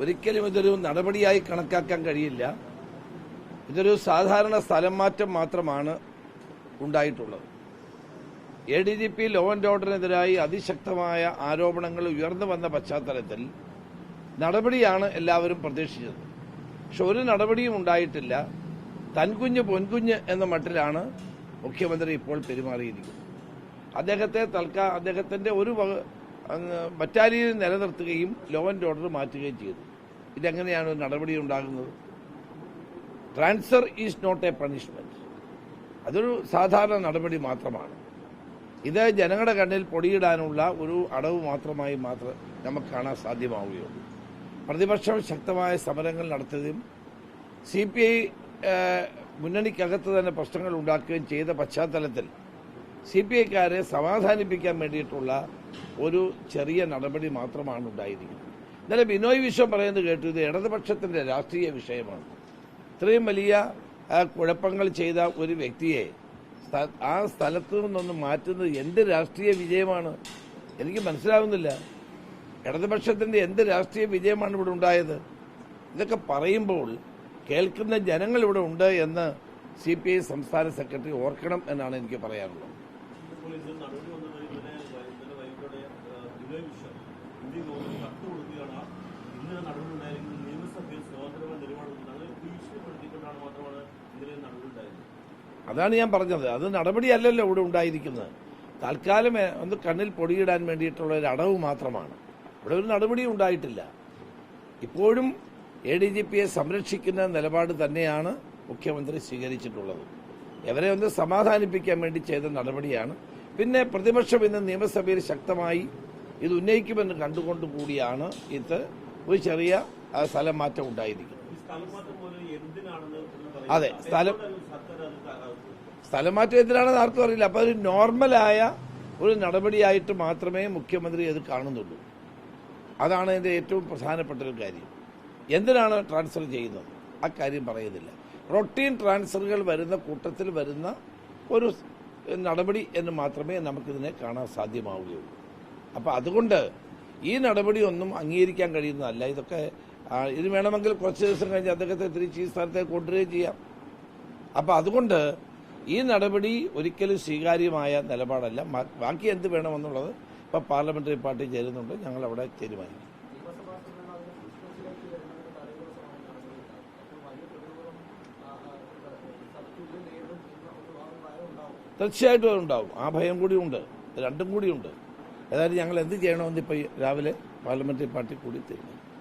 ഒരിക്കലും ഇതൊരു നടപടിയായി കണക്കാക്കാൻ കഴിയില്ല. ഇതൊരു സാധാരണ സ്ഥലം മാറ്റം മാത്രമാണ് ഉണ്ടായിട്ടുള്ളത്. A D G P law and ഓർഡറിനെതിരായി അതിശക്തമായ ആരോപണങ്ങൾ ഉയർന്നു വന്ന പശ്ചാത്തലത്തിൽ നടപടിയാണ് എല്ലാവരും പ്രതീക്ഷിച്ചത്. പക്ഷെ ഒരു നടപടിയും ഉണ്ടായിട്ടില്ല. തൻകുഞ്ഞ് പൊൻകുഞ്ഞ് എന്ന മട്ടിലാണ് മുഖ്യമന്ത്രി ഇപ്പോൾ പെരുമാറിയിരിക്കുന്നത്. അദ്ദേഹത്തെ തൽക്കാ അദ്ദേഹത്തിന്റെ ഒരു അങ്ങ് ബറ്റാലിയൻ നിലനിർത്തുകയും ലോ ആൻഡ് ഓർഡർ മാറ്റുകയും ചെയ്തു. ഇതെങ്ങനെയാണ് നടപടി ഉണ്ടാകുന്നത്? Transfer is not a punishment അതൊരു സാധാരണ നടപടി മാത്രമാണ്. ഇത് ജനങ്ങളുടെ കണ്ണിൽ പൊടിയിടാനുള്ള ഒരു അടവ് മാത്രമായി മാത്രം നമുക്ക് കാണാൻ സാധ്യമാവുകയുള്ളൂ. പ്രതിപക്ഷം ശക്തമായ സമരങ്ങൾ നടത്തുകയും സി പി ഐ മുന്നണിക്കകത്ത് തന്നെ പ്രശ്നങ്ങൾ ഉണ്ടാക്കുകയും ചെയ്ത പശ്ചാത്തലത്തിൽ സി പി ഐക്കാരെ സമാധാനിപ്പിക്കാൻ വേണ്ടിയിട്ടുള്ള ഒരു ചെറിയ നടപടി മാത്രമാണ് ഉണ്ടായിരിക്കുന്നത്. ഇന്നലെ ബിനോയ് വിശ്വം പറയുന്നത് കേട്ടു ഇത് ഇടതുപക്ഷത്തിന്റെ രാഷ്ട്രീയ വിഷയമാണ്. ഇത്രയും വലിയ കുഴപ്പങ്ങൾ ചെയ്ത ഒരു വ്യക്തിയെ ആ സ്ഥലത്തു നിന്നൊന്ന് മാറ്റുന്നത് എന്ത് രാഷ്ട്രീയ വിജയമാണ്? എനിക്ക് മനസ്സിലാവുന്നില്ല. ഇടതുപക്ഷത്തിന്റെ എന്ത് രാഷ്ട്രീയ വിജയമാണ് ഇവിടെ ഉണ്ടായത്? ഇതൊക്കെ പറയുമ്പോൾ കേൾക്കുന്ന ജനങ്ങൾ ഇവിടെ ഉണ്ട് എന്ന് സി പി ഐ സംസ്ഥാന സെക്രട്ടറി ഓർക്കണം എന്നാണ് എനിക്ക് പറയാനുള്ളത്. നടപടി നടപടി നിയമസഭയിൽ നടപടി അതാണ് ഞാൻ പറഞ്ഞത്. അത് നടപടിയല്ലല്ലോ ഇവിടെ ഉണ്ടായിരിക്കുന്നത്. തൽക്കാലം ഒന്ന് കണ്ണിൽ പൊടിയിടാൻ വേണ്ടിയിട്ടുള്ള ഒരു അടവ് മാത്രമാണ്. ഇവിടെ ഒരു നടപടിയും ഉണ്ടായിട്ടില്ല. ഇപ്പോഴും എ ഡി ജി പിയെ സംരക്ഷിക്കുന്ന നിലപാട് തന്നെയാണ് മുഖ്യമന്ത്രി സ്വീകരിച്ചിട്ടുള്ളത്. ഇവരെ ഒന്ന് സമാധാനിപ്പിക്കാൻ വേണ്ടി ചെയ്ത നടപടിയാണ് പിന്നെ പ്രതിപക്ഷം ഇന്ന് നിയമസഭയിൽ ശക്തമായി ഇത് ഉന്നയിക്കുമെന്ന് കണ്ടുകൊണ്ട് കൂടിയാണ് ഇത് ഒരു ചെറിയ സ്ഥലം മാറ്റം ഉണ്ടായിരിക്കുന്നത്. അതെ, സ്ഥലം- സ്ഥലമാറ്റം എന്തിനാണെന്ന് ആർക്കും അറിയില്ല. അപ്പൊ ഒരു നോർമലായ ഒരു നടപടിയായിട്ട് മാത്രമേ മുഖ്യമന്ത്രി അത് കാണുന്നുള്ളൂ. അതാണ് എന്റെ ഏറ്റവും പ്രധാനപ്പെട്ട ഒരു കാര്യം. എന്തിനാണ് ട്രാൻസ്ഫർ ചെയ്യുന്നത്? ആ കാര്യം പറയുന്നില്ല. റൊട്ടീൻ ട്രാൻസ്ഫറുകൾ വരുന്ന കൂട്ടത്തിൽ വരുന്ന ഒരു നടപടി എന്ന് മാത്രമേ നമുക്കിതിനെ കാണാൻ സാധ്യമാവുകയുള്ളൂ. അപ്പൊ അതുകൊണ്ട് ഈ നടപടി ഒന്നും അംഗീകരിക്കാൻ കഴിയുന്നതല്ല. ഇതൊക്കെ ഇത് വേണമെങ്കിൽ കുറച്ച് ദിവസം കഴിഞ്ഞ് അദ്ദേഹത്തെ തിരിച്ച് ഈ സ്ഥലത്തേക്ക് കൊണ്ടുവരികയും ചെയ്യാം. അപ്പൊ അതുകൊണ്ട് ഈ നടപടി ഒരിക്കലും സ്വീകാര്യമായ നിലപാടല്ല. ബാക്കി എന്ത് വേണമെന്നുള്ളത് ഇപ്പൊ പാർലമെന്ററി പാർട്ടി ചേരുന്നുണ്ട്. ഞങ്ങൾ അവിടെ തീരുമാനിക്കും നിയമസഭാ സമ്മേളനം അതിനെ സൂക്ഷ്മത്തിലേക്ക് വരുന്നത് തടയുന്ന ശ്രമം നടന്നിട്ടുണ്ടാവും അപ്പോൾ വലിയ പ്രതിരോധം ആ, ആ, സബ്സ്റ്റിറ്റ്യൂട്ട് നേരിടും എന്ന ഒരു ആ ഒരു ഭയം ഉണ്ടാവും തീർച്ചയായിട്ടും അതുണ്ടാവും. ആ ഭയം കൂടിയുണ്ട് രണ്ടും കൂടിയുണ്ട് ഏതായാലും ഞങ്ങൾ എന്ത് ചെയ്യണമെന്ന് ഇപ്പോൾ രാവിലെ പാർലമെന്ററി പാർട്ടി കൂടി തീരുമാനിക്കും